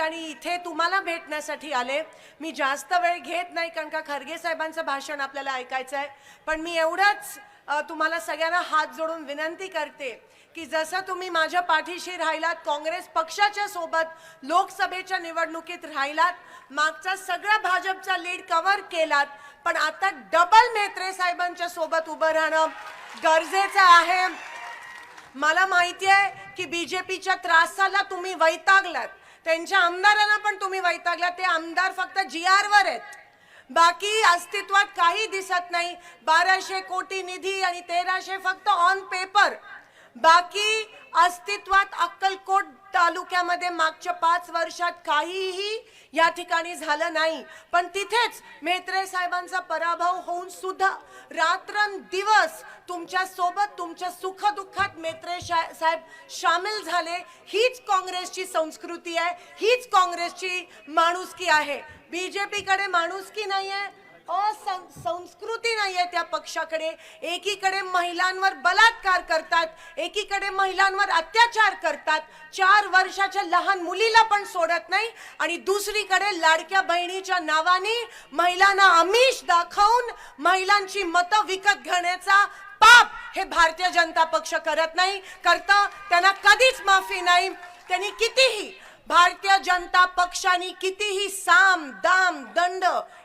आणि इथे तुम्हाला भेटण्यासाठी आले. मी जास्त वेळ घेत नाही कारण का खरगे साहेबांचं भाषण आपल्याला ऐकायचं आहे. पण मी एवढंच तुम्हाला सगळ्यांना हात जोडून विनंती करते की जसं तुम्ही माझ्या पाठीशी राहिलात काँग्रेस पक्षाच्या सोबत लोकसभेच्या निवडणुकीत राहिलात मागचा सगळा भाजपचा लीड कव्हर केलात पण आता डबल मेत्रे साहेबांच्या सोबत उभं राहणं गरजेचं आहे. मला माहिती आहे की बीजेपीच्या त्रासाला तुम्ही वैतागलात. त्यांच्या आमदारांना पण तुम्ही वैतागला. ते आमदार फक्त जी वर आहेत. बाकी अस्तित्वात काही दिसत नाही. बाराशे कोटी निधी आणि तेराशे फक्त ऑन पेपर बाकी अस्तित्वात अक्कलकोट तालुक्यामध्ये मागच्या पाच वर्षात काहीही या ठिकाणी झालं नाही. पण तिथेच मेत्रे साहेबांचा पराभव होऊन सुद्धा रात्रंदिवस तुमच्यासोबत तुमच्या सुखदुःखात मेत्रे साहेब सामील झाले. हीच काँग्रेसची संस्कृती आहे. हीच काँग्रेसची माणुसकी आहे. बी जे पीकडे माणुसकी नाही आहे असं- संस्कृती आहे त्या पक्षाकडे. एकीकडे महिलांवर बलात्कार करतात एकीकडे महिलांवर अत्याचार करतात चार वर्षाच्या लहान मुलीला पण सोडत नाही आणि दुसरीकडे लाडक्या बहिणीच्या नावाने महिलांना आमिष दाखवून महिलांची मतं विकत घेण्याचा पाप हे भारतीय जनता पक्ष करत नाही. करतं त्यांना कधीच माफी नाही. त्यांनी कितीही भारतीय जनता पक्षाने कितीही साम दाम दंड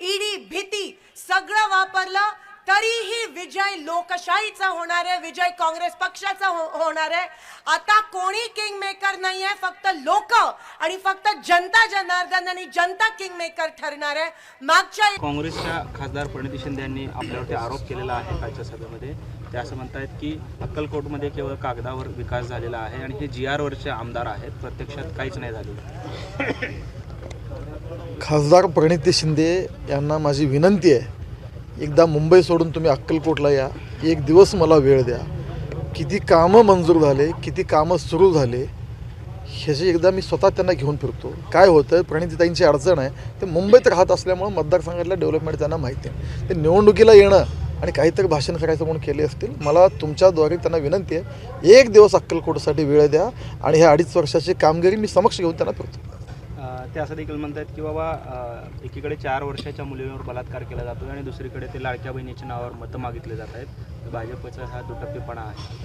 ईडी भीती सगळं वापरलं तरीही विजय लोकशाहीचा होणार आहे विजय काँग्रेस पक्षाचा हो- होणार आहे. आता कोणी किंग मेकर नाही आहे फक्त लोक आणि फक्त जनता जनार्दन आणि जनता किंग मेकर ठरणार आहे. मागच्या काँग्रेसच्या खासदार प्रणिती शिंदे यांनी आपल्यावरती आरोप केलेला आहे कालच्या सभेमध्ये. ते असं म्हणतायत की अक्कलकोटमध्ये केवळ कागदावर विकास झालेला आहे आणि हे जी आरवरचे आमदार आहेत. प्रत्यक्षात काहीच नाही झालेलं. खासदार प्रणिती शिंदे यांना माझी विनंती आहे एकदा मुंबई सोडून तुम्ही अक्कलकोटला या. एक दिवस मला वेळ द्या. किती कामं मंजूर झाले किती कामं सुरू झाले ह्याची एकदा मी स्वतः त्यांना घेऊन फिरतो. काय होतं प्रणितीताईंची अडचण आहे ते मुंबईत राहत असल्यामुळं मतदारसंघातल्या डेव्हलपमेंट त्यांना माहिती आहे. ते निवडणुकीला येणं आणि काहीतरी भाषण करायचं म्हणून केले असतील मला तुमच्याद्वारे त्यांना विनंती आहे एक दिवस अक्कलकोटसाठी वेळ द्या आणि ह्या अडीच वर्षाची कामगिरी मी समक्ष घेऊन त्यांना फिरतो. ते असं देखील म्हणतात की बाबा एकीकडे चार वर्षाच्या मुलीवर बलात्कार केला जातो आणि दुसरीकडे ते लाडक्या बहिणीच्या नावावर मतं मागितले जात आहेत. भाजपचा हा दुटप्पीपणा आहे.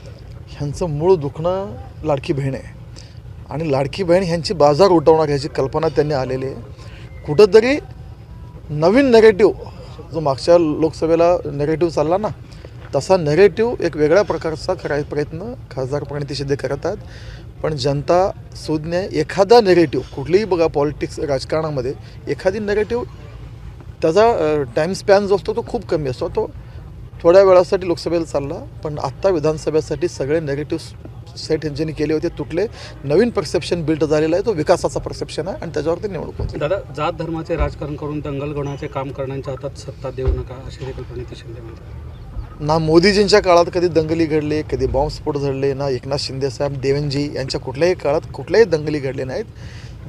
ह्यांचं मूळ दुखणं लाडकी बहीण आहे. आणि लाडकी बहीण ह्यांची बाजार उठवणार ह्याची कल्पना त्यांनी आलेली आहे. कुठंतरी नवीन नेगेटिव्ह जो मागच्या लोकसभेला नेगेटिव्ह चालला ना तसा नेगेटिव्ह एक वेगळ्या प्रकारचा कराय प्रयत्न खासदार प्रणिती शिंदे करत आहेत. पण जनता सुज्ञ एखादा नेगेटिव्ह कुठलीही बघा पॉलिटिक्स राजकारणामध्ये एखादी नेगेटिव्ह त्याचा टाईम स्पॅन जो असतो तो खूप कमी असतो. तो थोड्या वेळासाठी लोकसभेला चालला पण आत्ता विधानसभेसाठी सगळे नेगेटिव्ह सेट ज्यांनी केले होते तुटले. नवीन परसेप्शन बिल्ड झालेला आहे तो विकासाचा परसेप्शन आहे आणि त्याच्यावरती निवडणूक होते. दादा जात धर्माचे राजकारण करून दंगलगुणाचे काम करण्याच्या हातात सत्ता देऊ नका अशी देखील प्रणिती शिंदे म्हणतात. ना मोदीजींच्या काळात कधी दंगली घडले कधी बॉम्बस्फोट घडले ना एकनाथ शिंदेसाहेब देवेंजी यांच्या कुठल्याही काळात कुठल्याही दंगली घडले नाहीत.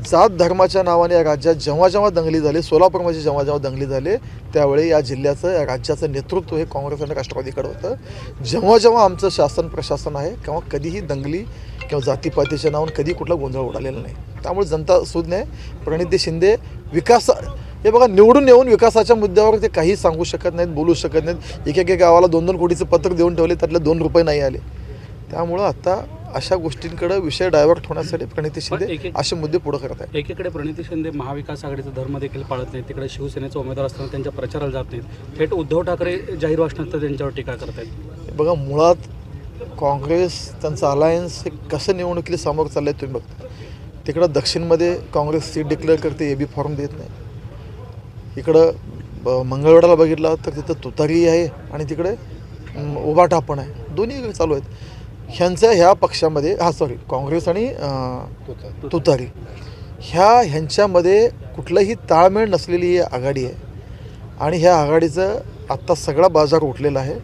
जात धर्माच्या नावाने या राज्यात जेव्हा जेव्हा दंगली झाली सोलापूरमध्ये जेव्हा जेव्हा दंगली झाले त्यावेळी या जिल्ह्याचं या राज्याचं नेतृत्व हे काँग्रेस आणि राष्ट्रवादीकडे होतं. जेव्हा जेव्हा आमचं शासन प्रशासन आहे तेव्हा कधीही दंगली किंवा जातीपातीच्या नावाने कधी कुठला गोंधळ उडालेला नाही. त्यामुळे जनता सुज्ञ आहे. प्रणिती शिंदे विकास हे बघा निवडून येऊन विकासाच्या मुद्द्यावर ते काही सांगू शकत नाहीत बोलू शकत नाहीत. एक एक गावाला दोन दोन कोटीचं पत्र देऊन ठेवले त्यातले दोन रुपये नाही आले. त्यामुळं आता अशा गोष्टींकडे विषय डायव्हर्ट होण्यासाठी प्रणिती शिंदे असे मुद्दे पुढे करत आहेत. एकीकडे प्रणिती शिंदे महाविकास आघाडीचा धर्म देखील पाळत नाहीत तिकडे शिवसेनेचा उमेदवार असताना त्यांच्या प्रचाराला जात नाहीत. थेट उद्धव ठाकरे जाहीर भाषणात त्यांच्यावर टीका करतायत हे बघा मुळात काँग्रेस त्यांचं अलायन्स हे कसं निवडणुकीला समोर चाललं आहे तुम्ही बघता. तिकडं दक्षिणमध्ये काँग्रेस सीट डिक्लेअर करते ए बी फॉर्म देत नाही. इकडं ब- मंगळवेढाला बघितलं तर तिथं तुतारी आहे आणि तिकडे उभाटा पण आहे. दोन्ही चालू आहेत. ह्यांच्या ह्या पक्षामध्ये हा सॉरी काँग्रेस आणि तुतारी. ह्या ह्यांच्यामध्ये कुठलंही ताळमेळ नसलेली ही आघाडी आहे. आणि ह्या आघाडीचं आत्ता सगळा बाजार उठलेला आहे.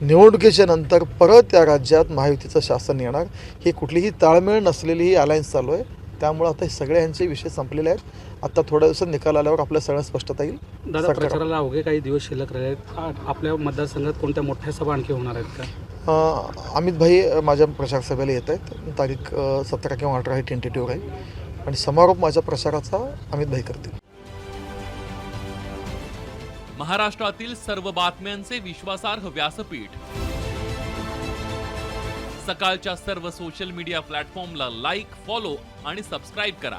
निवडणुकीच्या नंतर परत या राज्यात महायुतीचं शासन येणार. हे कुठलीही ताळमेळ नसलेली ही अलायन्स चालू आहे. त्यामुळं आता हे सगळे ह्यांचे विषय संपलेले आहेत. आता थोडंसं निकाल आल्यावर आपल्या सगळ्या स्पष्टता येईल. दादा प्रचाराला अवघे काही दिवस शिल्लक राहिले आहेत. आपल्या मतदारसंघात कोणत्या मोठ्या सभा आणखी होणार आहेत का? अमित भाई माझ्या प्रचार सभेला येत आहेत. तारीख सतरा किंवा अठरा ही टेंटेटिव्ह आहे आणि समारोप माझ्या प्रचाराचा अमित भाई करतील. महाराष्ट्रातील सर्व बातम्यांचे विश्वासार्ह व्यासपीठ. सकाळच्या सर्व सोशल मीडिया प्लॅटफॉर्मला लाईक फॉलो आणि सबस्क्राईब करा.